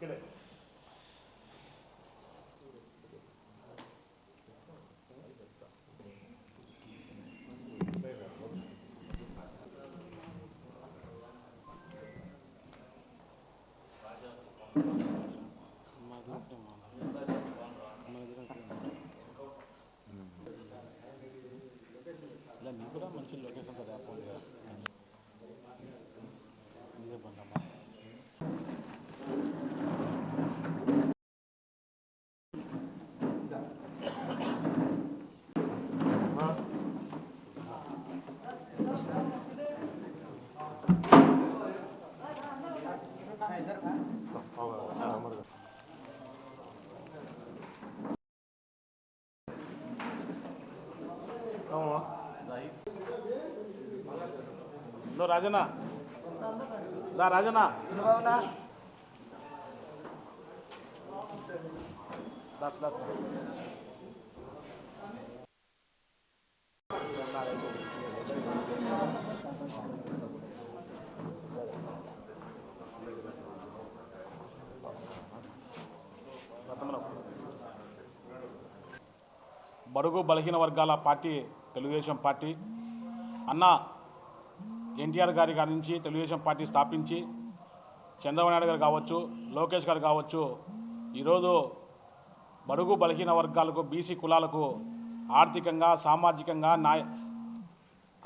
ఇక్కడే ఇలా నీకు కూడా మంచి లొకేషన్ కదా ఫోన్ కదా ఇదే బండమ్మా లో రాజన్న. రా రాజన్న. దాస్ దాస్ బడుగు బలహీన వర్గాల పార్టీ తెలుగుదేశం పార్టీ. అన్న ఎన్టీఆర్ గారి గారి నుంచి తెలుగుదేశం పార్టీ స్థాపించి చంద్రబాబు నాయుడు గారు కావచ్చు లోకేష్ గారు కావచ్చు ఈరోజు బడుగు బలహీన వర్గాలకు బీసీ కులాలకు ఆర్థికంగా సామాజికంగా న్యాయ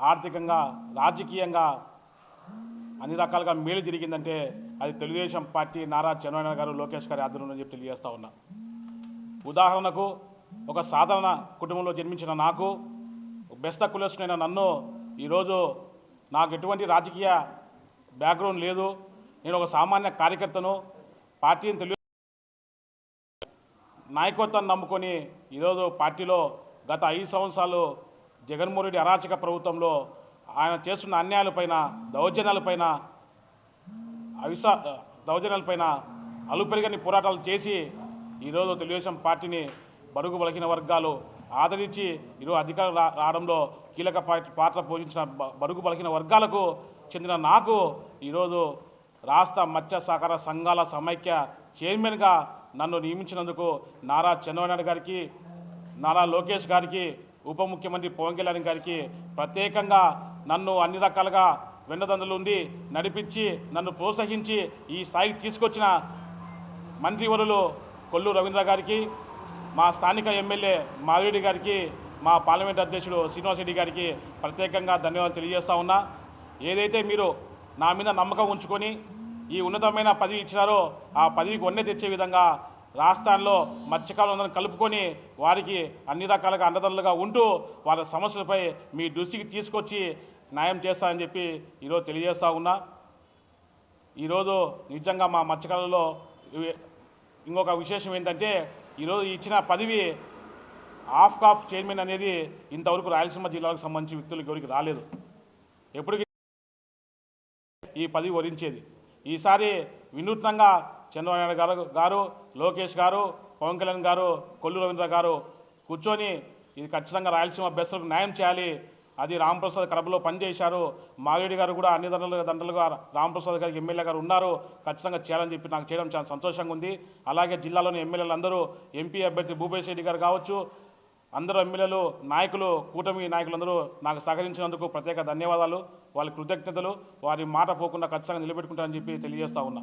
ఆర్థికంగా రాజకీయంగా అన్ని రకాలుగా మేలు జరిగిందంటే అది తెలుగుదేశం పార్టీ నారా చంద్రబాబు గారు లోకేష్ గారి ఆధ్వర్యంలో చెప్పి తెలియజేస్తా ఉన్నా. ఉదాహరణకు ఒక సాధారణ కుటుంబంలో జన్మించిన నాకు బెస్త కులస్తునైన నన్ను ఈరోజు నాకు ఎటువంటి రాజకీయ బ్యాక్గ్రౌండ్ లేదు. నేను ఒక సామాన్య కార్యకర్తను పార్టీని తెలియ నాయకత్వాన్ని నమ్ముకొని ఈరోజు పార్టీలో గత ఐదు సంవత్సరాలు జగన్మోహన్ రెడ్డి అరాచక ప్రభుత్వంలో ఆయన చేస్తున్న అన్యాయాలపైన దౌర్జన్యాలపైన అవిసా దౌర్జన్యాలపైన అలుపెరగని పోరాటాలు చేసి ఈరోజు తెలుగుదేశం పార్టీని బడుగు బలహీన వర్గాలు ఆదరించి ఈరోజు అధికారం రా- రావడంలో కీలక పాత్ర పోషించిన బ- బడుగు బలహీన వర్గాలకు చెందిన నాకు ఈరోజు రాష్ట్ర మత్స్య సహకార సంఘాల సమైక్య చైర్మన్గా నన్ను నియమించినందుకు నారా చంద్రబాబు గారికి నారా లోకేష్ గారికి ఉప ముఖ్యమంత్రి పవన్ కళ్యాణ్ గారికి ప్రత్యేకంగా నన్ను అన్ని రకాలుగా వెన్నదండలు ఉండి నడిపించి నన్ను ప్రోత్సహించి ఈ స్థాయికి తీసుకొచ్చిన మంత్రివరులు కొల్లు రవీంద్ర గారికి మా స్థానిక ఎమ్మెల్యే మాధురెడ్డి గారికి మా పార్లమెంట్ అధ్యక్షుడు శ్రీనివాసరెడ్డి గారికి ప్రత్యేకంగా ధన్యవాదాలు తెలియజేస్తా ఉన్నా. ఏదైతే మీరు నా మీద నమ్మకం ఉంచుకొని ఈ ఉన్నతమైన పదవి ఇచ్చినారో ఆ పదవికి వన్నె తెచ్చే విధంగా రాష్ట్రాల్లో మత్స్యకారులందరం కలుపుకొని వారికి అన్ని రకాలుగా అండదండలుగా ఉంటూ వాళ్ళ సమస్యలపై మీ దృష్టికి తీసుకొచ్చి న్యాయం చేస్తానని చెప్పి ఈరోజు తెలియజేస్తా ఉన్నా. ఈరోజు నిజంగా మా మత్స్యకారులలో ఇంకొక విశేషం ఏంటంటే ఈరోజు ఇచ్చిన పదవి ఆఫ్ కాఫ్ చైర్మన్ అనేది ఇంతవరకు రాయలసీమ జిల్లాకు సంబంధించి వ్యక్తులకు ఎవరికి రాలేదు. ఎప్పటికీ ఈ పదవి వరించేది. ఈసారి వినూత్నంగా చంద్రబాబు నాయుడు గారు గారు లోకేష్ గారు పవన్ కళ్యాణ్ గారు కొల్లు రవీంద్ర గారు కూర్చొని ఇది ఖచ్చితంగా రాయలసీమ బెస్ట్లకు న్యాయం చేయాలి. అది రాంప్రసాద్ కడపలో పనిచేశారు. మాగేడి గారు కూడా అన్ని దండలుగా దండలుగా రాంప్రసాద్ గారికి ఎమ్మెల్యే గారు ఉన్నారు. ఖచ్చితంగా చేయాలని చెప్పి నాకు చేయడం చాలా సంతోషంగా ఉంది. అలాగే జిల్లాలోని ఎమ్మెల్యేలందరూ ఎంపీ అభ్యర్థి భూపేష్ రెడ్డి గారు కావచ్చు అందరూ ఎమ్మెల్యేలు నాయకులు కూటమి నాయకులందరూ నాకు సహకరించినందుకు ప్రత్యేక ధన్యవాదాలు. వాళ్ళ కృతజ్ఞతలు. వారి మాట పోకుండా ఖచ్చితంగా నిలబెట్టుకుంటారని చెప్పి తెలియజేస్తా ఉన్నా.